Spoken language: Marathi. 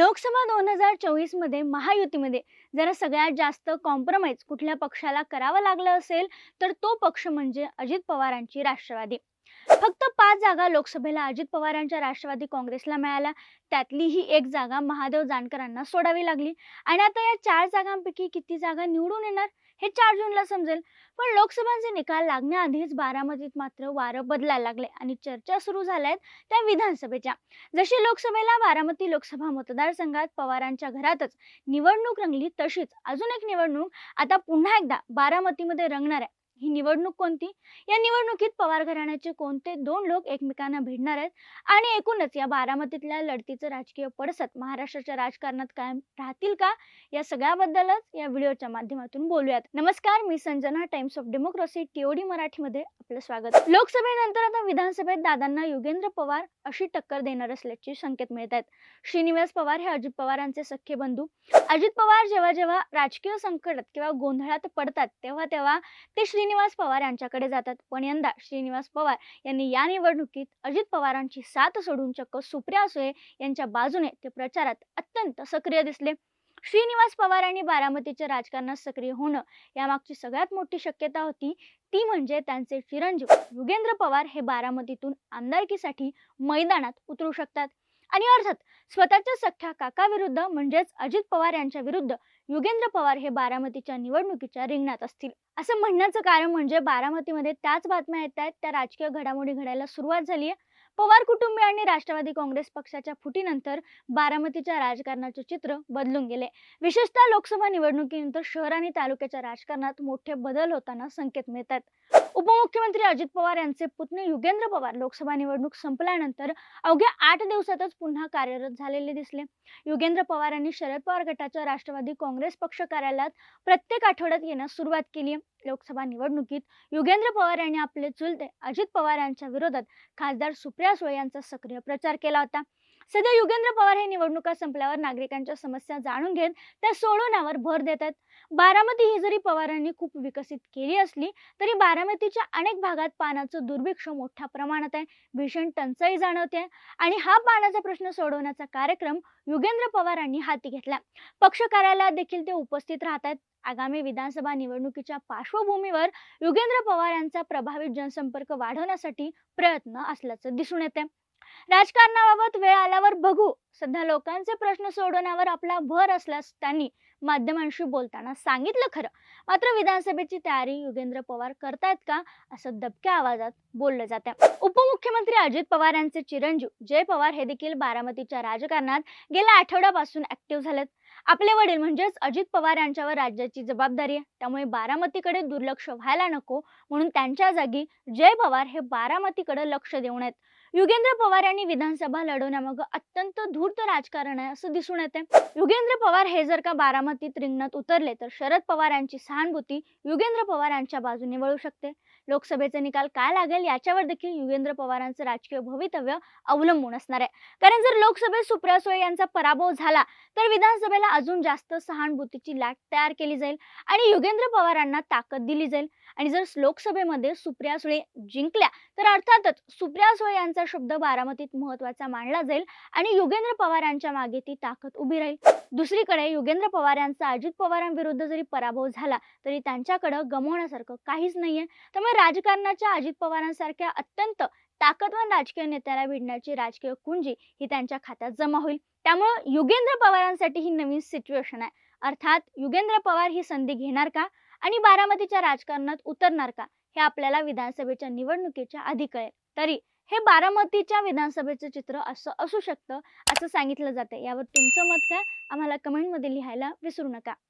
लोकसभा दोन हजार चोवीसमध्ये महायुतीमध्ये जरा सगळ्यात जास्त कॉम्प्रोमाइज कुठल्या पक्षाला करावं लागलं असेल तर तो पक्ष म्हणजे अजित पवारांची राष्ट्रवादी. फक्त पाच जागा लोकसभेला अजित पवारांच्या राष्ट्रवादी काँग्रेसला मिळाल्या. त्यातली ही एक जागा महादेव जानकरांना सोडावी लागली. आणि आता या चार जागांपैकी किती जागा निवडून येणार हे चार जूनला समजेल. पण लोकसभांचे निकाल लागण्याआधीच बारामतीत मात्र वारं बदलायला लागले आणि चर्चा सुरू झाल्या आहेत त्या विधानसभेच्या. जशी लोकसभेला बारामती लोकसभा मतदारसंघात पवारांच्या घरातच निवडणूक रंगली तशीच. अजून एक निवडणूक आता पुन्हा एकदा बारामतीमध्ये रंगणार आहे. ही निवडणूक कोणती? या निवडणुकीत पवार घराण्याचे कोणते दोन लोक एकमेकांना भिडणार आहेत? आणि एकूणच या बारामतीतल्या लढतीचं राजकीय पडसत महाराष्ट्राच्या राजकारणात कायम राहतील का? या सगळ्याबद्दलच या व्हिडिओच्या माध्यमातून बोलूयात. नमस्कार मी Sanjana Times of Democracy TOD मराठीमध्ये आपलं स्वागत. लोकसभेनंतर आता विधानसभेत दादांना योगेंद्र पवार अशी टक्कर देणार असल्याचे संकेत मिळत आहेत. श्रीनिवास पवार हे अजित पवारांचे सख्खे बंधू. अजित पवार जेव्हा जेव्हा राजकीय संकटात किंवा गोंधळात पडतात तेव्हा तेव्हा ते श्री श्रीनिवास पवार यांच्याकडे जातात. पण यंदा श्रीनिवास पवार यांनी या निवडणुकीत अजित पवारांची साथ सोडून चक्क सुप्रिया सुळे यांच्या बाजूने ते प्रचारात अत्यंत सक्रिय दिसले. श्रीनिवास पवार आणि बारामतीच्या राजकारणात सक्रिय होणं यामागची सगळ्यात मोठी शक्यता होती. ती म्हणजे त्यांचे चिरंजीव युगेंद्र पवार हे बारामतीतून आमदारकीसाठी मैदानात उतरू शकतात. आणि अर्थात स्वतःच्या सख्या काकाविरुद्ध म्हणजेच अजित पवार यांच्या विरुद्ध युगेंद्र पवार हे बारामतीच्या निवडणुकीच्या रिंगणात असतील. असं म्हणण्याचं कारण म्हणजे बारामतीमध्ये त्याच बातम्या येत आहेत. त्या राजकीय घडामोडी घडायला सुरुवात झाली आहे. पवार आणि राष्ट्रवादी काँग्रेस पक्षाच्या फुटीनंतर बारामतीच्या राजकारणाचे चित्र बदलून गेले. विशेषतः लोकसभा निवडणुकीनंतर शहर आणि तालुक्याच्या राजकारणात मोठे बदल होताना संकेत मिळतात. उपमुख्यमंत्री अजित पवार यांचे पुतणे युगेंद्र पवार लोकसभा निवडणूक संपल्यानंतर अवघ्या आठ दिवसातच पुन्हा कार्यरत झालेले दिसले. युगेंद्र पवार यांनी शरद पवार गटाच्या राष्ट्रवादी काँग्रेस पक्ष कार्यालयात प्रत्येक आठवड्यात येण्यास सुरुवात केली लोकसभा निवडणुकीत युगेंद्र पवार यांनी आपले चुलते अजित पवार यांच्या विरोधात खासदार सुप्रिया सुळे यांचा सक्रिय प्रचार केला होता. सध्या युगेंद्र पवार हे निवडणुका संपल्यावर नागरिकांच्या समस्या जाणून घेत त्या सोडवण्यावर भर देतात. बारामती ही जरी पवारांनी खूप विकसित केली असली तरी बारामतीच्या अनेक भागात पाण्याचं दुर्भिक्ष मोठ्या प्रमाणात आहे. भीषण टंचाई जाणवते आणि हा पाण्याचा प्रश्न सोडवण्याचा कार्यक्रम युगेंद्र पवारांनी हाती घेतला. पक्ष कार्यालयात देखील ते उपस्थित राहतात. आगामी विधानसभा निवडणुकीच्या पार्श्वभूमीवर युगेंद्र पवार यांचा प्रभावित जनसंपर्क वाढवण्यासाठी प्रयत्न असल्याचं दिसून येते राजकारणाबाबत वेळ आल्यावर बघू. सध्या लोकांचे प्रश्न सोडवण्यावर आपला भर असल्यास त्यांनी माध्यमांशी बोलताना सांगितलं खरं. मात्र विधानसभेची तयारी युगेंद्र पवार करतायत का? असं दबक्या आवाजात बोललं जातं उपमुख्यमंत्री अजित पवार यांचे चिरंजीव जय पवार हे देखील बारामतीच्या राजकारणात गेल्या आठवड्यापासून ऍक्टिव्ह झालेत. आपले वडील म्हणजेच अजित पवार यांच्यावर राज्याची जबाबदारी आहे. त्यामुळे बारामतीकडे दुर्लक्ष व्हायला नको म्हणून त्यांच्या जागी जय पवार हे बारामतीकडे लक्ष देऊन आहेत. युगेंद्र पवार यांनी विधानसभा लढवण्यामागं अत्यंत धूर्त राजकारण आहे असं दिसून येते. युगेंद्र पवार हे जर का बारामतीत रिंगणात उतरले तर शरद पवार यांची सहानुभूती युगेंद्र पवार यांच्या बाजूने वळू शकते. लोकसभेचे निकाल काय लागेल याच्यावर देखील युगेंद्र पवारांचं राजकीय भवितव्य अवलंबून असणार आहे. कारण जर लोकसभेत सुप्रिया सुळे यांचा पराभव झाला तर विधानसभेला अजून जास्त सहानुभूतीची लाट तयार केली जाईल आणि युगेंद्र पवारांना ताकद दिली जाईल. आणि जर लोकसभेमध्ये सुप्रिया सुळे जिंकल्या तर अर्थातच सुप्रिया सुळे यांचा शब्द बारामतीत महत्त्वाचा मानला जाईल आणि युगेंद्र पवारांच्या मागे ती ताकद उभी राहील. दुसरीकडे युगेंद्र पवार यांचा अजित पवारांविरुद्ध जरी पराभव झाला तरी त्यांच्याकडे गमवण्यासारखं काहीच नाहीये. त्यामुळे राजकारणाच्या अजित पवारांसारख्या अत्यंत ताकदवान राजकीय नेत्याला भिडण्याची राजकीय कुंजी ही त्यांच्या खात्यात जमा होईल. त्यामुळे युगेंद्र पवारांसाठी ही नवीन सिच्युएशन आहे. अर्थात युगेंद्र पवार ही संधी घेणार का? आणि बारामतीच्या राजकारणात उतरणार का? हे आपल्याला विधानसभेच्या निवडणुकीच्या आधी कळेल. तरी हे बारामतीच्या विधानसभेचं चित्र असं असू शकतं असं सांगितलं जातं यावर तुमचं मत काय? आम्हाला कमेंटमध्ये लिहायला विसरू नका.